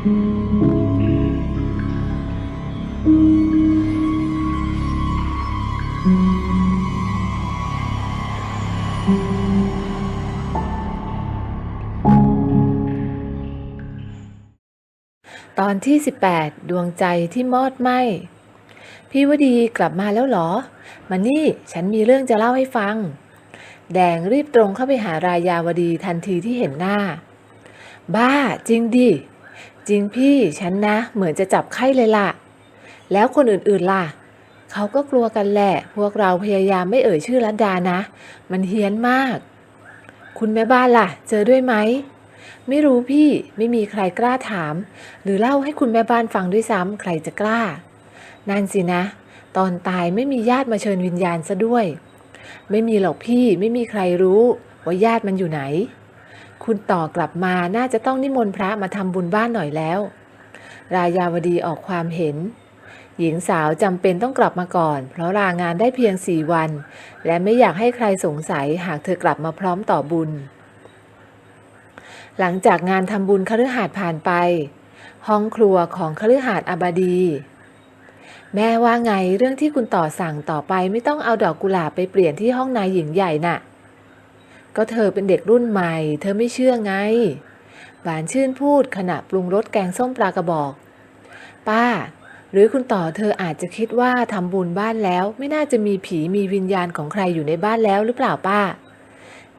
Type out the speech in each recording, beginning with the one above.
ตอนที่ 18 ดวงใจที่มอดไหมพี่วดีกลับมาแล้วหรอ มานี่ฉันมีเรื่องจะเล่าให้ฟัง แดงรีบตรงเข้าไปหารายาวดีทันทีที่เห็นหน้า บ้าจริงดิ จริงพี่ฉันนะ เหมือนจะจับไข้เลยล่ะ แล้วคนอื่นๆล่ะ เขาก็กลัวกันแหละ พวกเราพยายามไม่เอ่ยชื่อรัตดานะ มันเฮี้ยนมาก คุณแม่บ้านล่ะ เจอด้วยไหม ไม่รู้พี่ไม่มีใครกล้าถาม หรือเล่าให้คุณแม่บ้านฟังด้วยซ้ำใครจะกล้า นั่นสินะ ตอนตายไม่มีญาติมาเชิญวิญญาณซะด้วย ไม่มีหรอกพี่ไม่มีใครรู้ว่าญาติมันอยู่ไหน คุณต่อกลับมาน่าจะต้องนิมนต์พระมาทำบุญบ้านหน่อยแล้ว รายาวดีออกความเห็น หญิงสาวจำเป็นต้องกลับมาก่อน เพราะลางานได้เพียงสี่วัน และไม่อยากให้ใครสงสัยหากเธอกลับมาพร้อมต่อบุญ หลังจากงานทำบุญคฤหาสน์ผ่านไป ห้องครัวของคฤหาสน์อบดี แม่ว่าไงเรื่องที่คุณต่อสั่งต่อไปไม่ต้องเอาดอกกุหลาบไปเปลี่ยนที่ห้องนายหญิงใหญ่น่ะ ก็เธอเป็นเด็กรุ่นใหม่ เธอไม่เชื่อไง หวานชื่นพูดขณะปรุงรสแกงส้มปลากระบอก ป้า หรือคุณต่อเธออาจจะคิดว่าทำบุญบ้านแล้ว ไม่น่าจะมีผีมีวิญญาณของใครอยู่ในบ้านแล้วหรือเปล่าป้า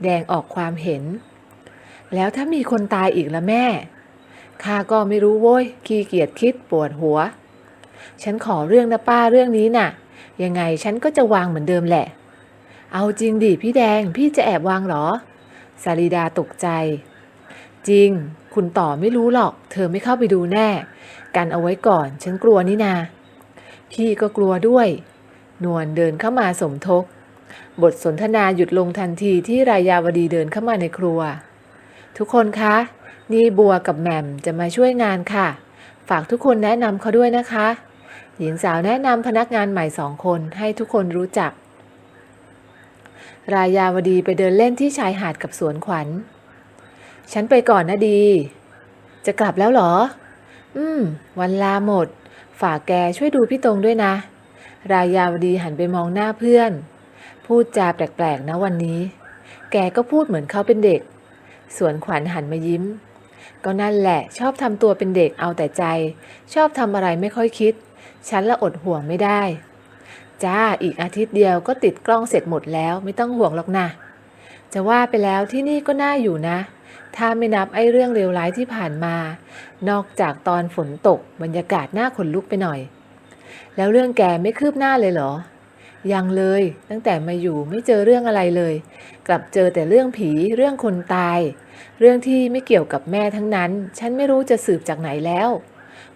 แดงออกความเห็น แล้วถ้ามีคนตายอีกละแม่ข้าก็ไม่รู้โว้ยขี้เกียจคิดปวดหัว ฉันขอเรื่องนะป้าเรื่องนี้น่ะ ยังไงฉันก็จะวางเหมือนเดิมแหละ เอาจริงดิพี่แดงพี่จะแอบวางเหรอ สาริดาตกใจ จริง คุณต่อไม่รู้หรอก เธอไม่เข้าไปดูแน่ กันเอาไว้ก่อน ฉันกลัวนี่นา พี่ก็กลัวด้วย นวลเดินเข้ามาสมทบ บทสนทนาหยุดลงทันทีที่รายาวดีเดินเข้ามาในครัว ทุกคนคะ นี่บัวกับแหม่มจะมาช่วยงานค่ะ ฝากทุกคนแนะนำเขาด้วยนะคะ หญิงสาวแนะนำพนักงานใหม่สองคนให้ทุกคนรู้จัก รายาวดีไปเดินเล่นที่ชายหาดกับสวนขวัญ ฉันไปก่อนนะดี จะกลับแล้วเหรอ อืม วันลาหมด ฝากแกช่วยดูพี่ตรงด้วยนะ รายาวดีหันไปมองหน้าเพื่อน พูดจาแปลกๆนะวันนี้ แกก็พูดเหมือนเขาเป็นเด็ก สวนขวัญหันมายิ้ม ก็นั่นแหละชอบทำตัวเป็นเด็กเอาแต่ใจ ชอบทำอะไรไม่ค่อยคิด ฉันละอดห่วงไม่ได้ จ้าอีกอาทิตย์เดียวก็ติดกล้องเสร็จหมดแล้วไม่ต้องห่วงหรอกนะจะว่าไปแล้วที่นี่ก็น่าอยู่นะ ถ้าไม่นับไอ้เรื่องเลวร้ายที่ผ่านมา นอกจากตอนฝนตกบรรยากาศน่าขนลุกไปหน่อย แล้วเรื่องแกไม่คืบหน้าเลยเหรอ ยังเลยตั้งแต่มาอยู่ไม่เจอเรื่องอะไรเลย กลับเจอแต่เรื่องผีเรื่องคนตาย เรื่องที่ไม่เกี่ยวกับแม่ทั้งนั้น ฉันไม่รู้จะสืบจากไหนแล้ว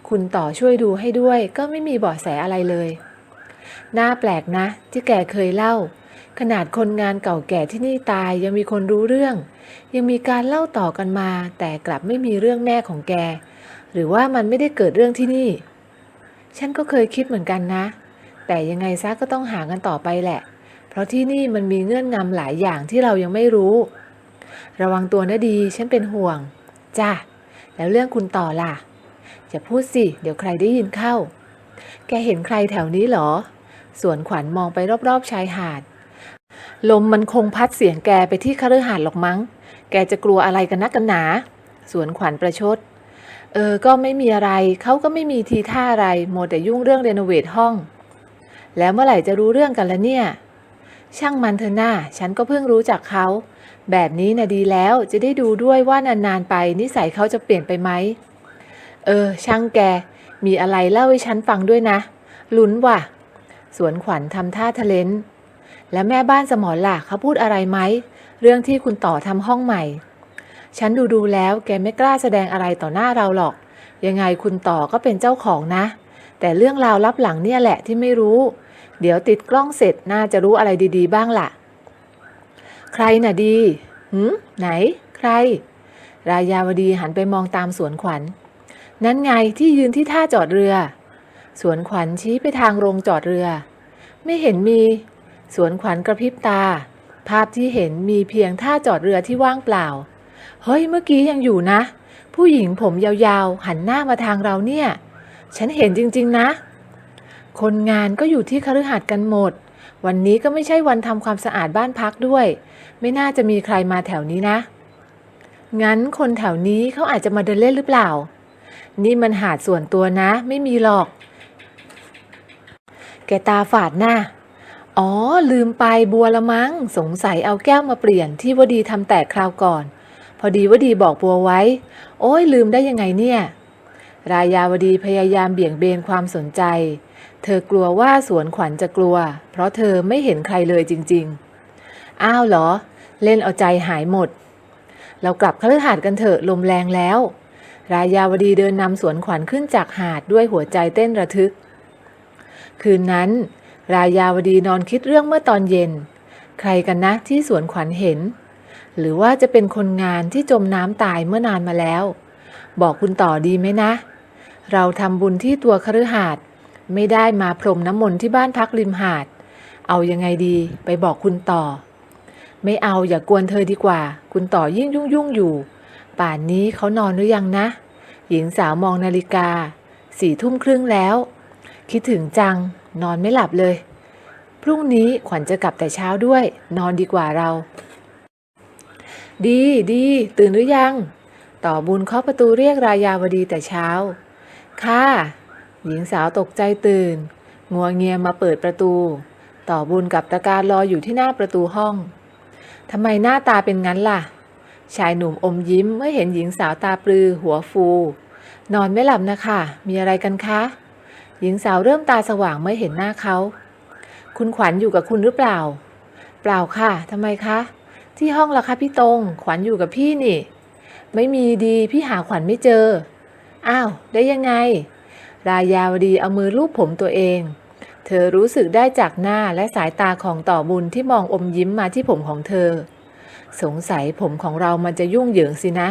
คุณต่อช่วยดูให้ด้วย ก็ไม่มีเบาะแสอะไรเลย น่าแปลกนะ ที่แกเคยเล่า ขนาดคนงานเก่าแก่ที่นี่ตายยังมีคนรู้เรื่อง ยังมีการเล่าต่อกันมา แต่กลับไม่มีเรื่องแม่ของแก หรือว่ามันไม่ได้เกิดเรื่องที่นี่ ฉันก็เคยคิดเหมือนกันนะ แต่ยังไงซะก็ต้องหากันต่อไปแหละ เพราะที่นี่มันมีเงื่อนงำหลายอย่างที่เรายังไม่รู้ ระวังตัวนะดีฉันเป็นห่วงจ้ะแล้วเรื่องคุณต่อล่ะ จะพูดสิ เดี๋ยวใครได้ยินเข้า แกเห็นใครแถวนี้หรอ สวนขวัญมองไปรอบๆชายหาด ลมมันคงพัดเสียงแกไปที่คฤหาสน์หรอกมั้ง แกจะกลัวอะไรกันนักกันหนา สวนขวัญประชด เออ ก็ไม่มีอะไร เขาก็ไม่มีทีท่าอะไรโมวแต่ยุ่งเรื่องเรโนเวทห้อง แล้วเมื่อไหร่จะรู้เรื่องกันละเนี่ย ช่างมันเถอหน้า ฉันก็เพิ่งรู้จักเขา แบบนี้นะดีแล้ว จะได้ดูด้วยว่านานๆไป นิสัยเขาจะเปลี่ยนไปไหม เออ ช่างแก มีอะไรเล่าให้ฉันฟังด้วยนะ ลุ้นว่ะ สวนขวัญทำท่าทะเลนและแม่บ้านสมอล่ะเขาพูดอะไรไหม เรื่องที่คุณต่อทำห้องใหม่ ฉันดูดูแล้วแกไม่กล้าแสดงอะไรต่อหน้าเราหรอก ยังไงคุณต่อก็เป็นเจ้าของนะ แต่เรื่องราวลับหลังเนี่ยแหละที่ไม่รู้ เดี๋ยวติดกล้องเสร็จน่าจะรู้อะไรดี ๆ บ้างล่ะ ใครน่ะดีหืมไหน ใคร รายาวดีหันไปมองตามสวนขวัญ นั้นไงที่ยืนที่ท่าจอดเรือ สวนขวัญชี้ไปทางโรงจอดเรือ ไม่เห็นมี สวนขวัญกระพริบตา ภาพที่เห็นมีเพียงท่าจอดเรือที่ว่างเปล่า เฮ้ยเมื่อกี้ยังอยู่นะ ผู้หญิงผมยาวๆ หันหน้ามาทางเราเนี่ย ฉันเห็นจริงๆนะ คนงานก็อยู่ที่คฤหาสน์กันหมด วันนี้ก็ไม่ใช่วันทำความสะอาดบ้านพักด้วย ไม่น่าจะมีใครมาแถวนี้นะ งั้นคนแถวนี้เขาอาจจะมาเดินเล่นหรือเปล่า นี่มันหาดส่วนตัวนะ ไม่มีหรอก แกตาฝาดหน้า อ๋อ ลืมไปบัวละมั้ง สงสัยเอาแก้วมาเปลี่ยนที่วดีทำแตกคราวก่อน พอดีวดีบอกบัวไว้ โอ้ยลืมได้ยังไงเนี่ย รายาวดีพยายามเบี่ยงเบนความสนใจ เธอกลัวว่าสวนขวัญจะกลัว เพราะเธอไม่เห็นใครเลยจริง ๆ อ้าวเหรอ เล่นเอาใจหายหมด เรากลับคฤหาสน์กันเถอะลมแรงแล้ว รายาวดีเดินนำสวนขวัญขึ้นจากหาดด้วยหัวใจเต้นระทึก คืนนั้น รายาวดีนอนคิดเรื่องเมื่อตอนเย็น ใครกันนะที่สวนขวัญเห็น หรือว่าจะเป็นคนงานที่จมน้ำตายเมื่อนานมาแล้ว บอกคุณต่อดีไหมนะ เราทำบุญที่ตัวคฤหาสน์ไม่ได้มาพรมน้ำมนต์ที่บ้านพักริมหาด เอายังไงดีไปบอกคุณต่อ ไม่เอาอย่ากกวนเธอดีกว่า คุณต่อยิ่งยุ่งยุ่งอยู่ ป่านนี้เขานอนหรือยังนะ หญิงสาวมองนาฬิกาสี่ทุ่มครึ่งแล้ว คิดถึงจัง นอนไม่หลับเลย พรุ่งนี้ขวัญจะกลับแต่เช้าด้วย นอนดีกว่าเรา ดีดี ตื่นหรือยัง ต่อบุญเคาะประตูเรียกรายาวดีแต่เช้า ค่ะ หญิงสาวตกใจตื่น งัวเงียมาเปิดประตู ต่อบุญกับตะการรออยู่ที่หน้าประตูห้องทำไมหน้าตาเป็นงั้นล่ะ ชายหนุ่มอมยิ้มเมื่อเห็นหญิงสาวตาปลือหัวฟู นอนไม่หลับนะคะ มีอะไรกันคะ หญิงสาวเริ่มตาสว่างเมื่อเห็นหน้าเขา คุณขวัญอยู่กับคุณหรือเปล่า เปล่าค่ะทำไมคะ ที่ห้องล่ะคะพี่ตรงขวัญอยู่กับพี่นี่ ไม่มีดีพี่หาขวัญไม่เจอ อ้าว ได้ยังไง รายาวดีเอามือลูบผมตัวเอง เธอรู้สึกได้จากหน้าและสายตาของต่อบุญที่มองอมยิ้มมาที่ผมของเธอ สงสัยผมของเรามันจะยุ่งเหยิงสินะ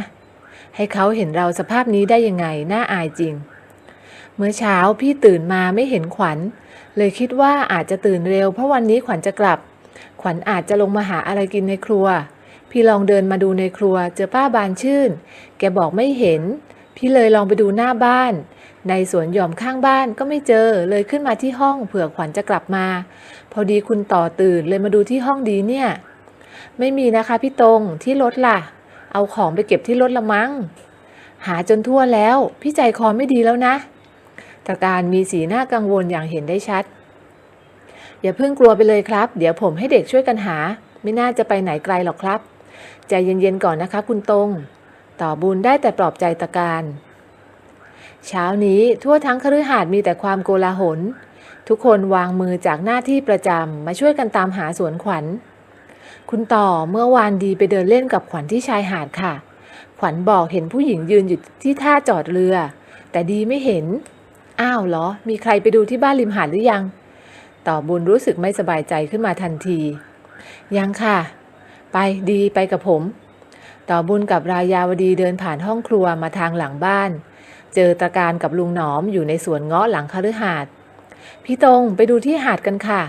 ให้เขาเห็นเราสภาพนี้ได้ยังไงน่าอายจริง เมื่อเช้าพี่ตื่นมาไม่เห็นขวัญ เลยคิดว่าอาจจะตื่นเร็ว เพราะวันนี้ขวัญจะกลับ ขวัญอาจจะลงมาหาอะไรกินในครัว พี่ลองเดินมาดูในครัว เจอป้าบานชื่น แกบอกไม่เห็น พี่เลยลองไปดูหน้าบ้าน ในสวนหย่อมข้างบ้านก็ไม่เจอ เลยขึ้นมาที่ห้องเผื่อขวัญจะกลับมา พอดีคุณต่อตื่นเลยมาดูที่ห้องดีเนี่ย ไม่มีนะคะพี่ตรงที่รถล่ะ เอาของไปเก็บที่รถละมั้ง หาจนทั่วแล้ว พี่ใจคอไม่ดีแล้วนะ ตะการมีสีหน้ากังวลอย่างเห็นได้ชัด อย่าเพิ่งกลัวไปเลยครับ เดี๋ยวผมให้เด็กช่วยกันหา ไม่น่าจะไปไหนไกลหรอกครับ ใจเย็นๆก่อนนะคะคุณตรง ต่อบุญได้แต่ปลอบใจตะการ เช้านี้ทั่วทั้งคฤหาสน์มีแต่ความโกลาหล ทุกคนวางมือจากหน้าที่ประจำมาช่วยกันตามหาสวนขวัญ คุณต่อเมื่อวานดีไปเดินเล่นกับขวัญที่ชายหาดค่ะ ขวัญบอกเห็นผู้หญิงยืนอยู่ที่ท่าจอดเรือ แต่ดีไม่เห็น อ้าวเหรอ มีใครไปดูที่บ้านริมหาดหรือยัง ต่อบุญรู้สึกไม่สบายใจขึ้นมาทันที ยังค่ะ ไปดีไปกับผม ต่อบุญกับรายาวดีเดินผ่านห้องครัวมาทางหลังบ้าน เจอตะการกับลุงหนอมอยู่ในสวนเงาะหลังคฤหาสน์พี่ตรงไปดูที่หาดกันค่ะ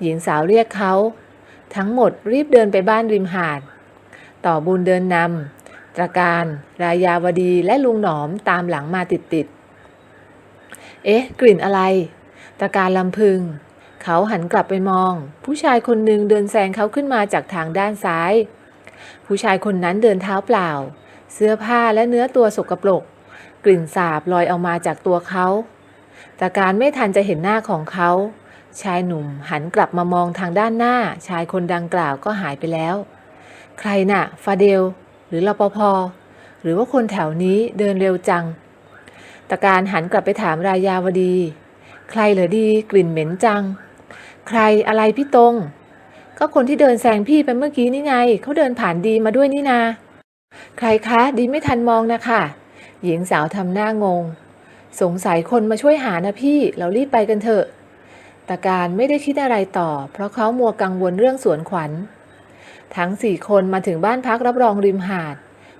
หญิงสาวเรียกเขา ทั้งหมดรีบเดินไปบ้านริมหาด ต่อบุญเดินนำตะการ รายาวดีและลุงหนอมตามหลังมาติดๆ เอ๊ะ กลิ่นอะไร ตะการลำพึง เขาหันกลับไปมอง ผู้ชายคนหนึ่งเดินแซงเขาขึ้นมาจากทางด้านซ้าย ผู้ชายคนนั้นเดินเท้าเปล่า เสื้อผ้าและเนื้อตัวสกปรก กลิ่นสาบลอยออกมาจากตัวเขาต่การไม่ทันจะเห็นหน้าของเขา ชายหนุ่มหันกลับมามองทางด้านหน้า ชายคนดังกล่าวก็หายไปแล้ว ใครน่ะ ฟาเดล หรือรปภหรือว่าคนแถวนี้เดินเร็วจัง ตะการหันกลับไปถามรายาวดี ใครเหรอดีกลิ่นเหม็นจัง ใครอะไรพี่ตรงก็คนที่เดินแซงพี่ไปเมื่อกี้นี่ไง เขาเดินผ่านดีมาด้วยนี่นา ใครคะ ดีไม่ทันมองนะคะหญิงสาวทำหน้างง สงสัยคนมาช่วยหานะพี่ เรารีบไปกันเถอะตาการไม่ได้คิดอะไรต่อ เพราะเขามัวกังวลเรื่องสวนขวัญ ทั้งสี่คนมาถึงบ้านพักรับรองริมหาด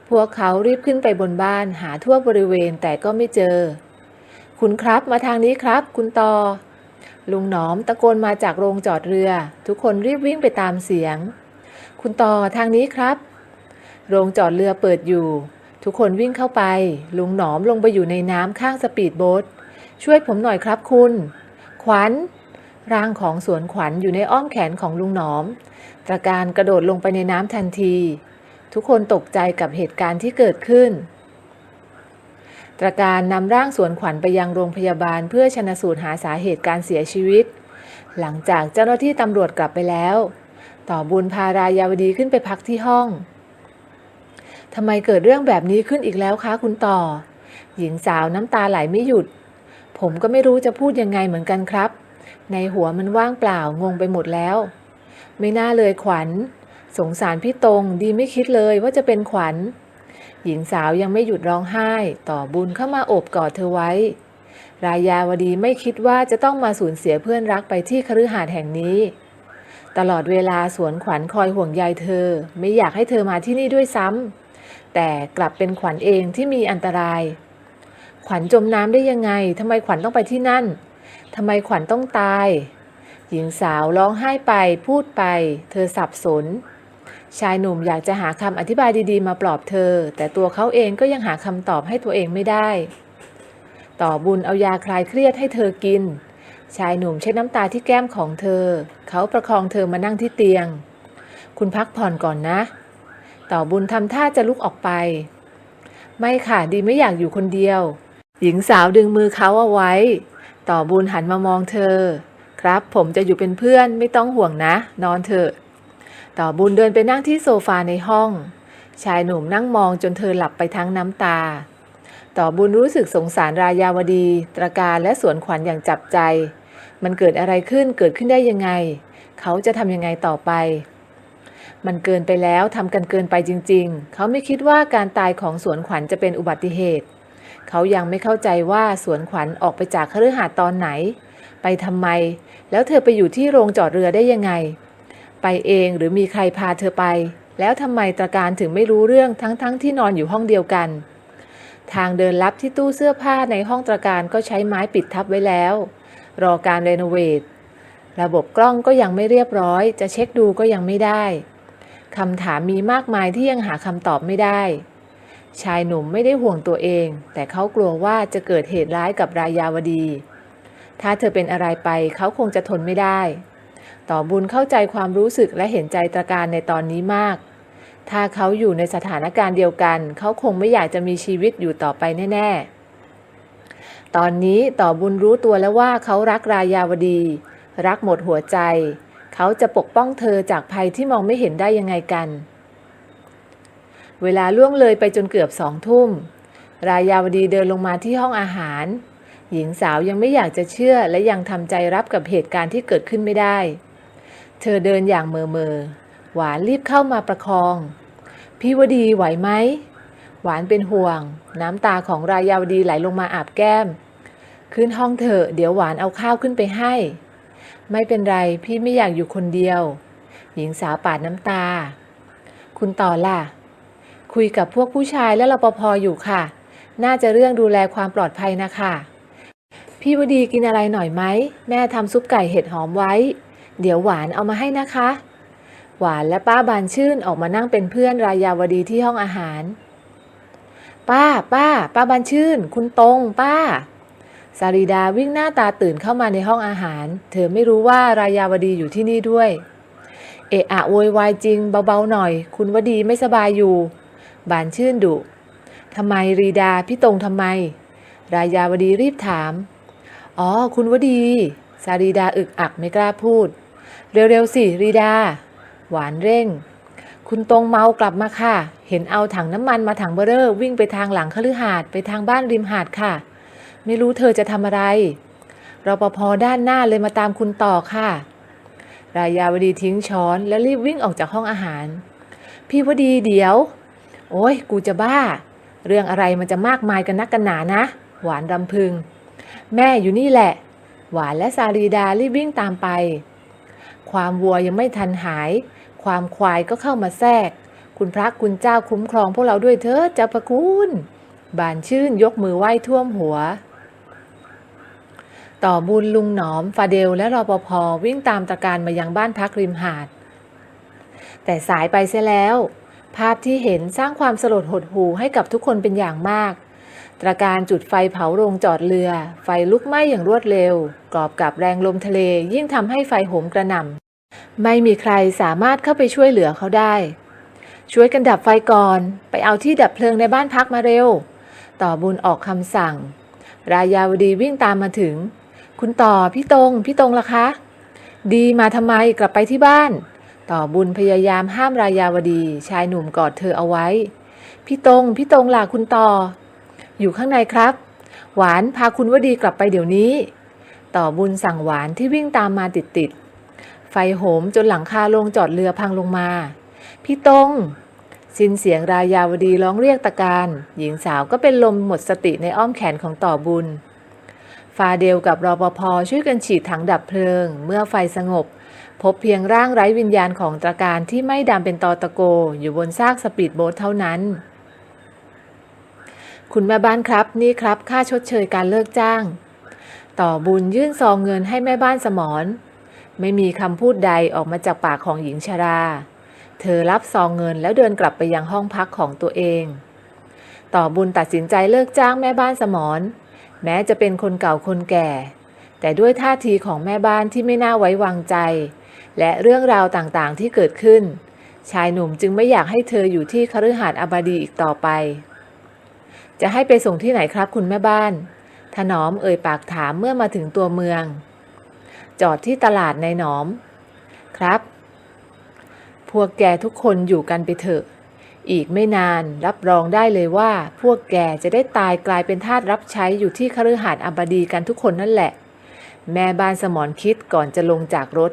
พวกเขารีบขึ้นไปบนบ้านหาทั่วบริเวณแต่ก็ไม่เจอ คุณครับมาทางนี้ครับ คุณตอ ลุงหนอมตะโกนมาจากโรงจอดเรือ ทุกคนรีบวิ่งไปตามเสียง คุณตอทางนี้ครับ โรงจอดเรือเปิดอยู่ ทุกคนวิ่งเข้าไป ลุงหนอมลงไปอยู่ในน้ำข้างสปีดโบ๊ทช่วยผมหน่อยครับคุณ ขวัญ ร่างของสวนขวัญอยู่ในอ้อมแขนของลุงหนอมตะการกระโดดลงไปในน้ำทันที ทุกคนตกใจกับเหตุการณ์ที่เกิดขึ้น ตรการนำร่างสวนขวัญไปยังโรงพยาบาลเพื่อชนสูตรหาสาเหตุการเสียชีวิต หลังจากเจ้าหน้าที่ตำรวจกลับไปแล้ว ต่อบุญพารายาวดีขึ้นไปพักที่ห้องทำไมเกิดเรื่องแบบนี้ขึ้นอีกแล้วคะคุณต่อ หญิงสาวน้ำตาไหลไม่หยุด ผมก็ไม่รู้จะพูดยังไงเหมือนกันครับ ในหัวมันว่างเปล่างงไปหมดแล้ว ไม่น่าเลยขวัญ สงสารพี่ตรงดีไม่คิดเลยว่าจะเป็นขวัญ หญิงสาวยังไม่หยุดร้องไห้ ต่อบุญเข้ามาโอบกอดเธอไว้ รายาวดีไม่คิดว่าจะต้องมาสูญเสียเพื่อนรักไปที่คฤหาสน์แห่งนี้ ตลอดเวลาสวนขวัญคอยห่วงใยเธอ ไม่อยากให้เธอมาที่นี่ด้วยซ้ำแต่กลับเป็นขวัญเองที่มีอันตราย ขวัญจมน้ำได้ยังไงทำไมขวัญต้องไปที่นั่นทำไมขวัญต้องตาย หญิงสาวร้องไห้ไปพูดไป เธอสับสน ชายหนุ่มอยากจะหาคำอธิบายดีๆ มาปลอบเธอ แต่ตัวเขาเองก็ยังหาคำตอบให้ตัวเองไม่ได้ ต่อบุญเอายาคลายเครียดให้เธอกิน ชายหนุ่มเช็ดน้ำตาที่แก้มของเธอ เขาประคองเธอมานั่งที่เตียง คุณพักผ่อนก่อนนะ ต่อบุญทำท่าจะลุกออกไป ไม่ค่ะดีไม่อยากอยู่คนเดียว หญิงสาวดึงมือเขาเอาไว้ ต่อบุญหันมามองเธอ ครับผมจะอยู่เป็นเพื่อนไม่ต้องห่วงนะ นอนเถอะ ต่อบุญเดินไปนั่งที่โซฟาในห้อง ชายหนุ่มนั่งมองจนเธอหลับไปทั้งน้ำตา ต่อบุญรู้สึกสงสารรายาวดี ตรการและสวนขวัญอย่างจับใจ มันเกิดอะไรขึ้นเกิดขึ้นได้ยังไง เขาจะทำยังไงต่อไป มันเกินไปแล้วทำกันเกินไปจริง ๆ เขาไม่คิดว่าการตายของสวนขวัญจะเป็นอุบัติเหตุ เขายังไม่เข้าใจว่าสวนขวัญออกไปจากคฤหาสน์ตอนไหน ไปทำไม แล้วเธอไปอยู่ที่โรงจอดเรือได้ยังไง ไปเองหรือมีใครพาเธอไป แล้วทำไมตระการถึงไม่รู้เรื่องทั้งๆทที่นอนอยู่ห้องเดียวกัน ทางเดินลับที่ตู้เสื้อผ้าในห้องตระการก็ใช้ไม้ปิดทับไว้แล้ว รอการรีโนเวทระบบกล้องก็ยังไม่เรียบร้อย จะเช็คดูก็ยังไม่ได้คำถามมีมากมายที่ยังหาคำตอบไม่ได้ ชายหนุ่มไม่ได้ห่วงตัวเอง แต่เขากลัวว่าจะเกิดเหตุร้ายกับรายาวดี ถ้าเธอเป็นอะไรไปเขาคงจะทนไม่ได้ ต่อบุญเข้าใจความรู้สึกและเห็นใจตระการในตอนนี้มาก ถ้าเขาอยู่ในสถานการณ์เดียวกัน เขาคงไม่อยากจะมีชีวิตอยู่ต่อไปแน่ ๆ ตอนนี้ต่อบุญรู้ตัวแล้วว่าเขารักรายาวดี รักหมดหัวใจ เขาจะปกป้องเธอจากภัยที่มองไม่เห็นได้ยังไงกัน เวลาล่วงเลยไปจนเกือบสองทุ่ม รายาวดีเดินลงมาที่ห้องอาหารหญิงสาวยังไม่อยากจะเชื่อและยังทำใจรับกับเหตุการณ์ที่เกิดขึ้นไม่ได้ เธอเดินอย่างเมอเมอหวานรีบเข้ามาประคอง พี่วดีไหวไหม หวานเป็นห่วง น้ำตาของรายาวดีไหลลงมาอาบแก้ม ขึ้นห้องเถอะเดี๋ยวหวานเอาข้าวขึ้นไปให้ ไม่เป็นไรพี่ไม่อยากอยู่คนเดียว หญิงสาวปาดน้ำตา คุณต่อล่ะ คุยกับพวกผู้ชายและรปภอยู่ค่ะ น่าจะเรื่องดูแลความปลอดภัยนะคะ พี่วดีกินอะไรหน่อยไหม แม่ทำซุปไก่เห็ดหอมไว้ เดี๋ยวหวานเอามาให้นะคะ หวานและป้าบานชื่นออกมานั่งเป็นเพื่อนรายาวดีที่ห้องอาหาร ป้า ป้า ป้าบานชื่น คุณตรงป้า สารีดาวิ่งหน้าตาตื่นเข้ามาในห้องอาหาร เธอไม่รู้ว่ารายาวดีอยู่ที่นี่ด้วย เอะอะโวยวายจริงเบาๆหน่อย คุณวดีไม่สบายอยู่ บานชื่นดุทำไมรีดาพี่ตรงทำไม รายาวดีรีบถาม อ๋อ คุณวดี สารีดาอึกอักไม่กล้าพูด เร็วๆสิรีดา หวานเร่ง คุณตรงเมากลับมาค่ะ เห็นเอาถังน้ำมันมาถังเบอร์เรอร์วิ่งไปทางหลังคฤหาสน์ไปทางบ้านริมหาดค่ะ ไม่รู้เธอจะทำอะไรรปภด้านหน้าเลยมาตามคุณต่อค่ะ รายาวดีทิ้งช้อนแล้วรีบวิ่งออกจากห้องอาหาร พี่วดีเดี๋ยว โอ้ยกูจะบ้า เรื่องอะไรมันจะมากมายกันนักกันหนานะ หวานรำพึง แม่อยู่นี่แหละ หวานและซาลีดารีบวิ่งตามไป ความวัวยังไม่ทันหาย ความควายก็เข้ามาแทรก คุณพระคุณเจ้าคุ้มครองพวกเราด้วยเถิดเจ้าพระคุณบานชื่นยกมือไหว้ท่วมหัว ต่อบุญลุงหนอม ฟาเดลและรอปภวิ่งตามตะการมายังบ้านพักริมหาด แต่สายไปเสียแล้ว ภาพที่เห็นสร้างความสลดหดหู่ให้กับทุกคนเป็นอย่างมาก ตระการจุดไฟเผาโรงจอดเรือ ไฟลุกไหม้อย่างรวดเร็วกอบกับแรงลมทะเลยิ่งทำให้ไฟโหมกระหน่ำไม่มีใครสามารถเข้าไปช่วยเหลือเขาได้ ช่วยกันดับไฟก่อน ไปเอาที่ดับเพลิงในบ้านพักมาเร็ว ต่อบุญออกคำสั่ง รายาวดีวิ่งตามมาถึง คุณต่อพี่ตรงพี่ตรงล่ะคะ ดีมาทำไมกลับไปที่บ้าน ต่อบุญพยายามห้ามรายาวดี ชายหนุ่มกอดเธอเอาไว้ พี่ตรงพี่ตรงล่ะคุณต่อ อยู่ข้างในครับ หวานพาคุณวดีกลับไปเดี๋ยวนี้ ต่อบุญสั่งหวานที่วิ่งตามมาติดๆ ไฟโหมจนหลังคาโรงจอดเรือพังลงมา พี่ตงสิ้นเสียงรายาวดีร้องเรียกตะการ หญิงสาวก็เป็นลมหมดสติในอ้อมแขนของต่อบุญ ฟาเดลกับรอปภช่วยกันฉีดถังดับเพลิง เมื่อไฟสงบ พบเพียงร่างไร้วิญญาณของตะการที่ไม่ดำเป็นตอตะโกอยู่บนซากสปีดโบ๊ทเท่านั้น คุณแม่บ้านครับนี่ครับ ค่าชดเชยการเลิกจ้าง ต่อบุญยื่นซองเงินให้แม่บ้านสมรไม่มีคำพูดใดออกมาจากปากของหญิงชรา เธอรับซองเงินแล้วเดินกลับไปยังห้องพักของตัวเอง ต่อบุญตัดสินใจเลิกจ้างแม่บ้านสมรแม้จะเป็นคนเก่าคนแก่ แต่ด้วยท่าทีของแม่บ้านที่ไม่น่าไว้วางใจ และเรื่องราวต่างๆที่เกิดขึ้น ชายหนุ่มจึงไม่อยากให้เธออยู่ที่คฤหาสน์อบดีอีกต่อไป จะให้ไปส่งที่ไหนครับคุณแม่บ้าน ถนอมเอ่ยปากถามเมื่อมาถึงตัวเมือง จอดที่ตลาดในหนอม ครับ พวกแกทุกคนอยู่กันไปเถอะ อีกไม่นานรับรองได้เลยว่า พวกแกจะได้ตายกลายเป็นทาสรับใช้อยู่ที่คฤหาสน์อบดีกันทุกคนนั่นแหละ แม่บ้านสมอนคิดก่อนจะลงจากรถ